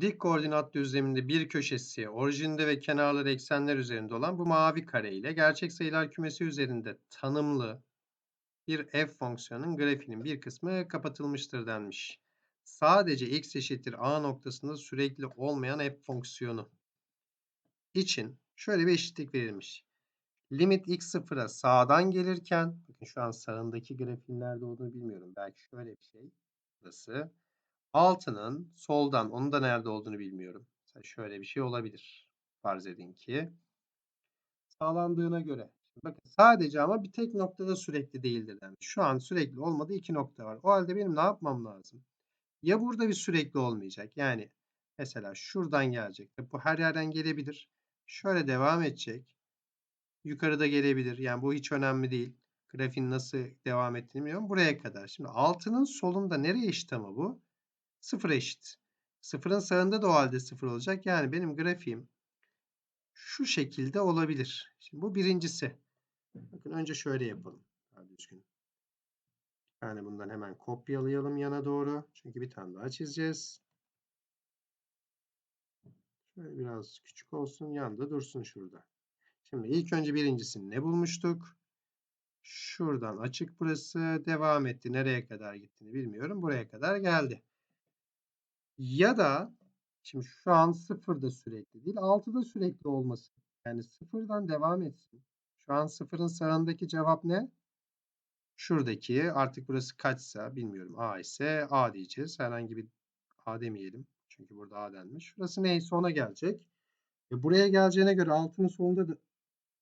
Dik koordinat düzleminde bir köşesi orijinde ve kenarları eksenler üzerinde olan bu mavi kare ile gerçek sayılar kümesi üzerinde tanımlı bir f fonksiyonunun grafiğinin bir kısmı kapatılmıştır denmiş. Sadece x eşittir a noktasında sürekli olmayan f fonksiyonu için şöyle bir eşitlik verilmiş. Limit x sıfıra sağdan gelirken, bakın şu an sağındaki grafiğin nerede olduğunu bilmiyorum. Belki şöyle bir şey. Burası. Altının soldan, onun da nerede olduğunu bilmiyorum. Mesela şöyle bir şey olabilir. Farz edin ki. Sağlandığına göre. Bakın sadece ama bir tek noktada sürekli değildir. Yani şu an sürekli olmadığı iki nokta var. O halde benim ne yapmam lazım? Ya burada bir sürekli olmayacak. Yani mesela şuradan gelecek. Bu her yerden gelebilir. Şöyle devam edecek. Yukarıda gelebilir. Yani bu hiç önemli değil. Grafiğin nasıl devam ettiğini bilmiyorum. Buraya kadar. Şimdi altının solunda nereye eşit bu? Sıfıra eşit. Sıfırın sağında da o halde sıfır olacak. Yani benim grafiğim şu şekilde olabilir. Şimdi bu birincisi. Bakın önce şöyle yapalım. Düzgün. Yani bundan hemen kopyalayalım yana doğru. Çünkü bir tane daha çizeceğiz. Şöyle biraz küçük olsun. Yanda dursun şurada. Şimdi ilk önce birincisini ne bulmuştuk? Şuradan açık burası. Devam etti. Nereye kadar gittiğini bilmiyorum. Buraya kadar geldi. Ya da şimdi şu an sıfırda sürekli değil. 6'da sürekli olması. Yani sıfırdan devam etsin. Şu an sıfırın sağındaki cevap ne? Şuradaki artık burası kaçsa bilmiyorum. A ise A diyeceğiz. Herhangi bir A demeyelim. Çünkü burada A denmiş. Şurası neyse ona gelecek. E buraya geleceğine göre altının solunda da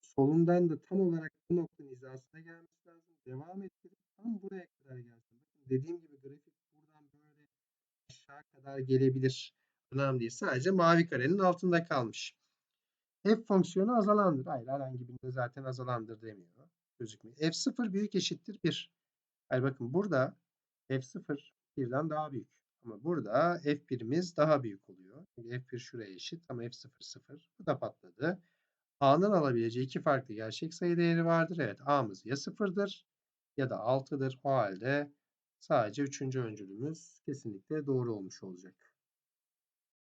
solundan da tam olarak bu noktanın hizasına gelmesi lazım. Devam ettirip tam buraya kadar gelsin. Dediğim gibi kadar gelebilir. Önemli değil. Sadece mavi karenin altında kalmış. F fonksiyonu azalandır. Hayır herhangi birinde zaten azalandır demiyor. Gözükmüyor. F0 büyük eşittir 1. Hayır bakın burada F0 birden daha büyük. Ama burada F1'imiz daha büyük oluyor. Çünkü F1 şuraya eşit ama F0 0. Bu da patladı. A'nın alabileceği iki farklı gerçek sayı değeri vardır. Evet A'mız ya 0'dır ya da 6'dır. O halde sadece üçüncü öncülümüz kesinlikle doğru olmuş olacak.